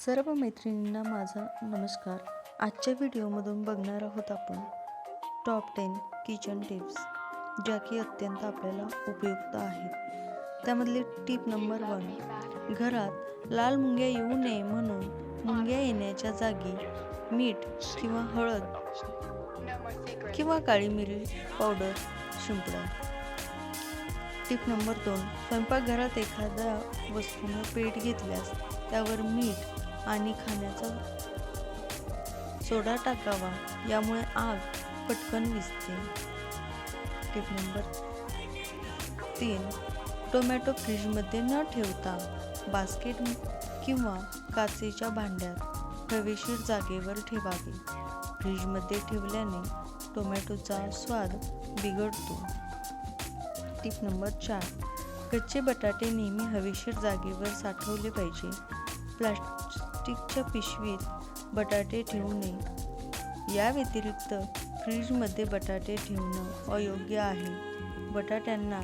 सर्व मैत्रिणींना माझा नमस्कार. आजच्या व्हिडिओमधून बघणार आहोत आपण टॉप टेन किचन टिप्स ज्या की अत्यंत आपल्याला उपयुक्त आहेत. त्यामधली टीप नंबर वन घरात लाल मुंग्या येऊ नये म्हणून मुंग्या येण्याच्या जागी मीठ किंवा हळद किंवा काळी मिरी पावडर शिंपडा. टिप नंबर दोन स्वयंपाकघरात एखाद्या वस्तूनं पेट घेतल्यास त्यावर मीठ आणि खाण्याचा सोडा टाकावा यामुळे आग पटकन विसते. टिप नंबर तीन. टोमॅटो फ्रीजमध्ये न ठेवता बास्केट किंवा काचेच्या भांड्यात हवेशीर जागेवर ठेवावे. फ्रीजमध्ये ठेवल्याने टोमॅटोचा स्वाद बिघडतो. टिप नंबर चार. कच्चे बटाटे नेहमी हवेशीर जागेवर साठवले पाहिजे. प्लास्ट प्लास्टिकच्या पिशवीत बटाटे ठेवू नये. या व्यतिरिक्त फ्रीजमध्ये बटाटे ठेवणं अयोग्य आहे. बटाट्यांना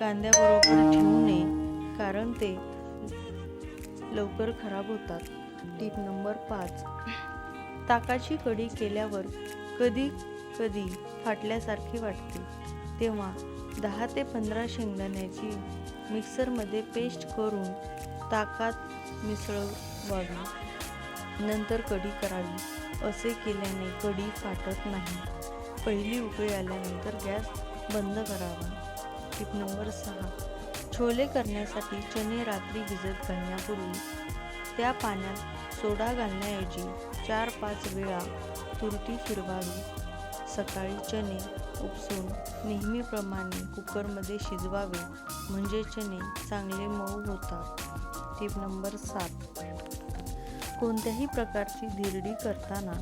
कांद्याबरोबर ठेवू नये कारण ते लवकर खराब होतात. टीप नंबर पाच. ताकाची कडी केल्यावर कधी कधी फाटल्यासारखी वाटते. तेव्हा दहा ते पंधरा शेंगदाण्याची मिक्सरमध्ये पेस्ट करून ताकात मिसळ मिसळवावी नंतर कढी करावी. असे केल्याने कढी फाटत नाही. पहिली उकळी आल्यानंतर गॅस बंद करावा. टिप नंबर सहा. छोले करण्यासाठी चणे रात्री भिजत घालण्यापूर्वी त्या पाण्यात सोडा घालण्याऐवजी चार पाच वेळा तुरटी फिरवावी. सकाळी चणे उपसून नेहमीप्रमाणे कुकरमध्ये शिजवावे. म्हणजे चणे चांगले मऊ होतात. टीप नंबर सात. कोणत्याही प्रकारची धिरडी करताना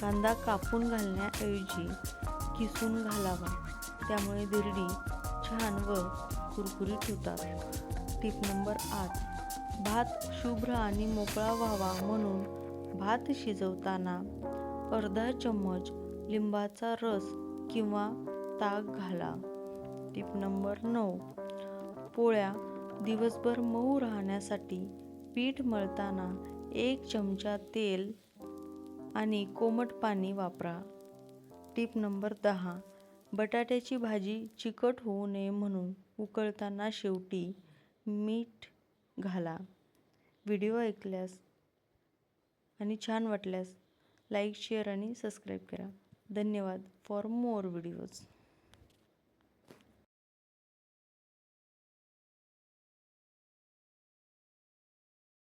कांदा कापून घालण्याऐवजी किसून घालावा. त्यामुळे धिरडी छान व कुरकुरीत होतात. टिप नंबर आठ. भात शुभ्र आणि मोकळा व्हावा म्हणून भात शिजवताना अर्धा चम्मच लिंबाचा रस किंवा ताक घाला. टिप नंबर नऊ. पोळ्या दिवसभर मऊ राहण्यासाठी पीठ मळताना एक चमचा तेल आणि कोमट पाणी वापरा. टिप नंबर दहा. बटाट्याची भाजी चिकट होऊ नये म्हणून उकळताना शेवटी मीठ घाला. व्हिडिओ ऐकल्यास आणि छान वाटल्यास लाईक शेअर आणि सबस्क्राईब करा. धन्यवाद. For more videos